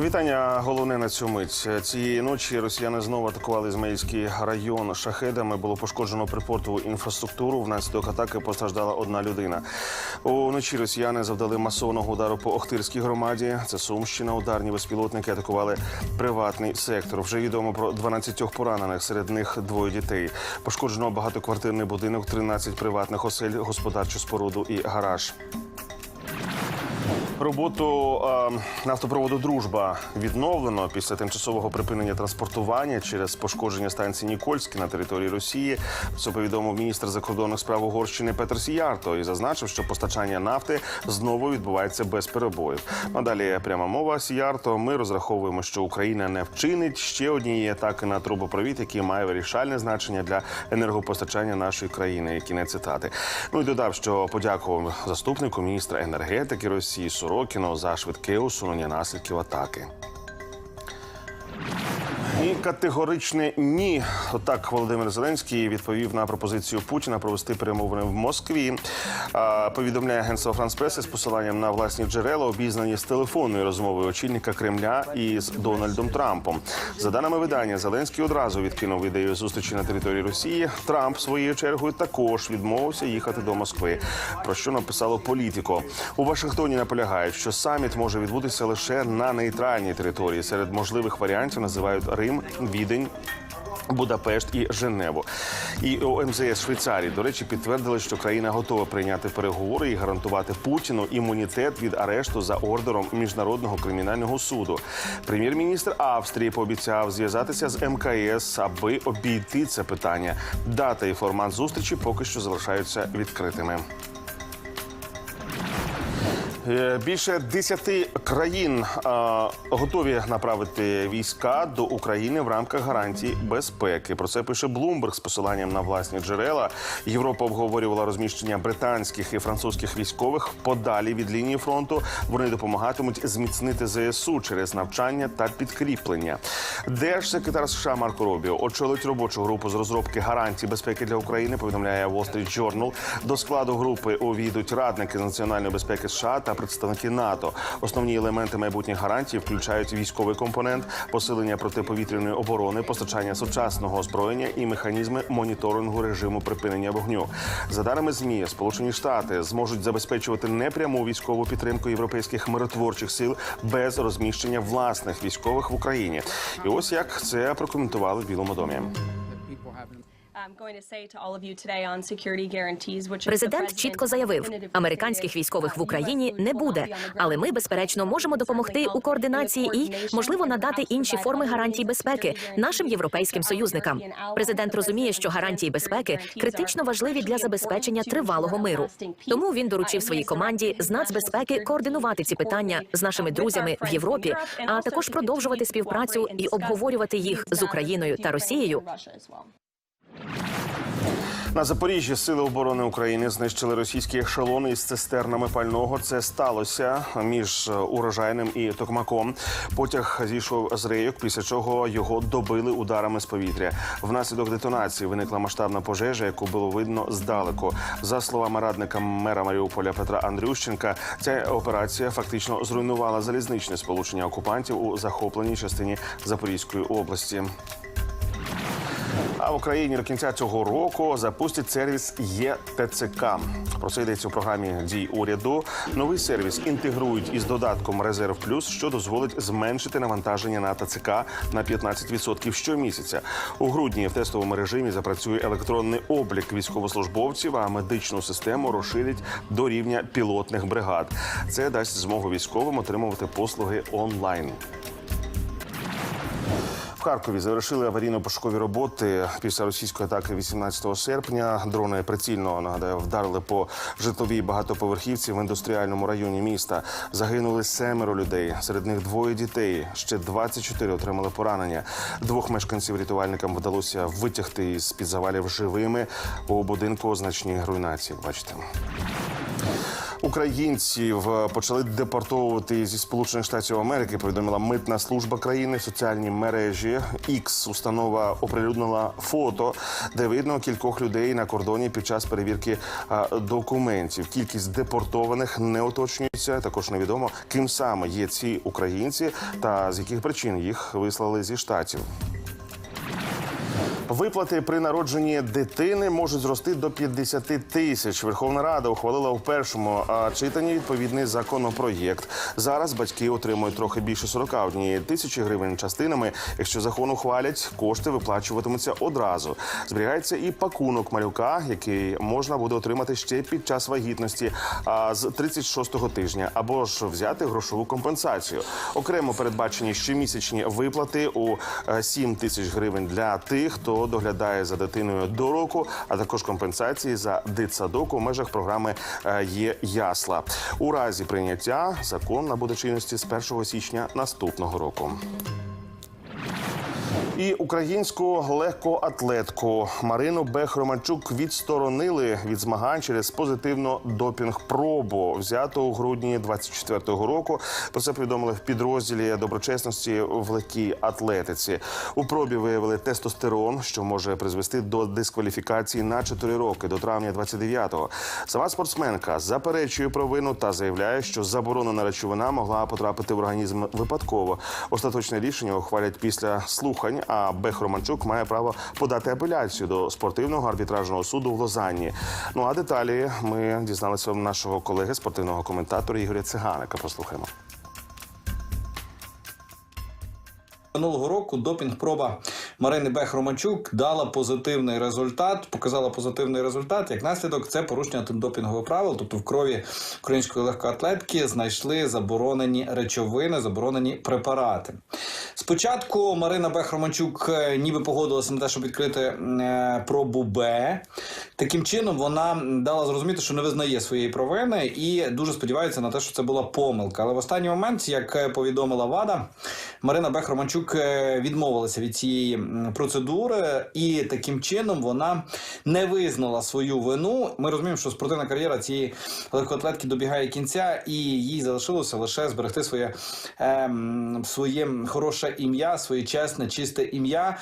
Вітання. Головне на цю мить. Цієї ночі росіяни знову атакували Ізмаїльський район шахедами. Було пошкоджено припортову інфраструктуру. Внаслідок атаки постраждала одна людина. Уночі росіяни завдали масованого удару по Охтирській громаді. Це Сумщина. Ударні безпілотники атакували приватний сектор. Вже відомо про 12 поранених. Серед них двоє дітей. Пошкоджено багатоквартирний будинок, 13 приватних осель, господарчу споруду і гараж. Роботу е, нафтопроводу Дружба відновлено після тимчасового припинення транспортування через пошкодження станції Нікольське на території Росії. Це повідомив міністр закордонних справ Угорщини Петр Сіярто і зазначив, що постачання нафти знову відбувається без перебоїв. Ну, далі пряма мова Сіярто. Ми розраховуємо, що Україна не вчинить ще однієї атаки на трубопровід, який має вирішальне значення для енергопостачання нашої країни. Кінець цитати. Ну і додав, що подякував заступнику міністра енергетики Росії Сорокіну за швидке усунення наслідків атаки. І категоричне ні. Отак Володимир Зеленський відповів на пропозицію Путіна провести перемовини в Москві. Повідомляє агентство Франс Преси з посиланням на власні джерела, обізнані з телефонною розмовою очільника Кремля із Дональдом Трампом. За даними видання, Зеленський одразу відкинув ідею зустрічі на території Росії. Трамп своєю чергою також відмовився їхати до Москви. Про що написало політико у Вашингтоні. Наполягають, що саміт може відбутися лише на нейтральній території. Серед можливих варіантів називають Рим, Відень. Будапешт і Женеву. І у МЗС Швейцарії, до речі, підтвердили, що країна готова прийняти переговори і гарантувати Путіну імунітет від арешту за ордером міжнародного кримінального суду. Прем'єр-міністр Австрії пообіцяв зв'язатися з МКС, аби обійти це питання. Дата і формат зустрічі поки що залишаються відкритими. Е, Більше десяти країн е, готові направити війська до України в рамках гарантій безпеки. Про це пише Блумберг з посиланням на власні джерела. Європа обговорювала розміщення британських і французьких військових подалі від лінії фронту. Вони допомагатимуть зміцнити ЗСУ через навчання та підкріплення. Держсекретар США Марко Робіо очолить робочу групу з розробки гарантій безпеки для України. Повідомляє Wall Street Journal. До складу групи увійдуть радники з національної безпеки США та представники НАТО. Основні елементи майбутніх гарантій включають військовий компонент, посилення протиповітряної оборони, постачання сучасного озброєння і механізми моніторингу режиму припинення вогню. За даними змі, Сполучені Штати зможуть забезпечувати непряму військову підтримку європейських миротворчих сил без розміщення власних військових в Україні. І ось як це прокоментували в Білому домі. Президент чітко заявив, американських військових в Україні не буде, але ми, безперечно, можемо допомогти у координації і, можливо, надати інші форми гарантій безпеки нашим європейським союзникам. Президент розуміє, що гарантії безпеки критично важливі для забезпечення тривалого миру. Тому він доручив своїй команді з нацбезпеки координувати ці питання з нашими друзями в Європі, а також продовжувати співпрацю і обговорювати їх з Україною та Росією. На Запоріжжі сили оборони України знищили російські ешелони із цистернами пального. Це сталося між урожайним і токмаком. Потяг зійшов з рейок, після чого його добили ударами з повітря. Внаслідок детонації виникла масштабна пожежа, яку було видно здалеку. За словами радника мера Маріуполя Петра Андрющенка, ця операція фактично зруйнувала залізничне сполучення окупантів у захопленій частині Запорізької області. А в Україні до кінця цього року запустять сервіс ЄТЦК. Про це йдеться у програмі дій уряду. Новий сервіс інтегрують із додатком Резерв Плюс, що дозволить зменшити навантаження на ТЦК на 15% щомісяця. У грудні в тестовому режимі запрацює електронний облік військовослужбовців, а медичну систему розширять до рівня пілотних бригад. Це дасть змогу військовим отримувати послуги онлайн. Харкові завершили аварійно-пошукові роботи після російської атаки 18 серпня. Дрони прицільно нагадаю вдарили по житловій багатоповерхівці в індустріальному районі міста. Загинули семеро людей. Серед них двоє дітей. Ще 24 отримали поранення. Двох мешканців рятувальникам вдалося витягти із під завалів живими у будинку значні руйнації. Бачите. Українців почали депортовувати зі Сполучених Штатів Америки. Повідомила митна служба країни в соціальній мережі. X установа оприлюднила фото, де видно кількох людей на кордоні під час перевірки документів. Кількість депортованих не уточнюється. Також невідомо, ким саме є ці українці та з яких причин їх вислали зі штатів. Виплати при народженні дитини можуть зрости до 50 тисяч. Верховна Рада ухвалила у першому читанні відповідний законопроєкт. Зараз батьки отримують трохи більше 41 тисячі гривень частинами. Якщо закон ухвалять, кошти виплачуватимуться одразу. Зберігається і пакунок малюка, який можна буде отримати ще під час вагітності а, з 36-го тижня, або ж взяти грошову компенсацію. Окремо передбачені щомісячні виплати у е, 7 тисяч гривень для тих, хто доглядає за дитиною до року, а також компенсації за дитсадок у межах програми е, є ясла. У разі прийняття закон набуде чинності з 1 січня наступного року. І українську легкоатлетку Марину Бех-Романчук відсторонили від змагань через позитивну допінг-пробу, взяту у грудні 24-го року. Про це повідомили в підрозділі доброчесності в легкій атлетиці. У пробі виявили тестостерон, що може призвести до дискваліфікації на 4 роки до травня 29-го. Сама спортсменка заперечує провину та заявляє, що заборонена речовина могла потрапити в організм випадково. Остаточне рішення ухвалять після слухань. А Бех Романчук має право подати апеляцію до спортивного арбітражного суду в Лозанні. Ну а деталі ми дізналися нашого колеги спортивного коментатора Ігоря Циганика. Послухаємо. Минулого року допінг-проба Марини Бех Романчук дала позитивний результат, показала позитивний результат. Як наслідок, це порушення антидопінгових правил, тобто в крові української легкоатлетки знайшли заборонені речовини, заборонені препарати. Спочатку Марина Бех Романчук е, ніби погодилася на те, щоб відкрити е, пробу Б. Таким чином вона дала зрозуміти, що не визнає своєї провини і дуже сподівається на те, що це була помилка. Але в останній момент, як е, повідомила ВАДА, Марина Бех Романчук е, відмовилася від цієї процедури, і таким чином вона не визнала свою вину. Ми розуміємо, що спортивна кар'єра цієї легкоатлетки добігає кінця, і їй залишилося лише зберегти своє, ем, своє хороше ім'я, своє чесне, чисте ім'я.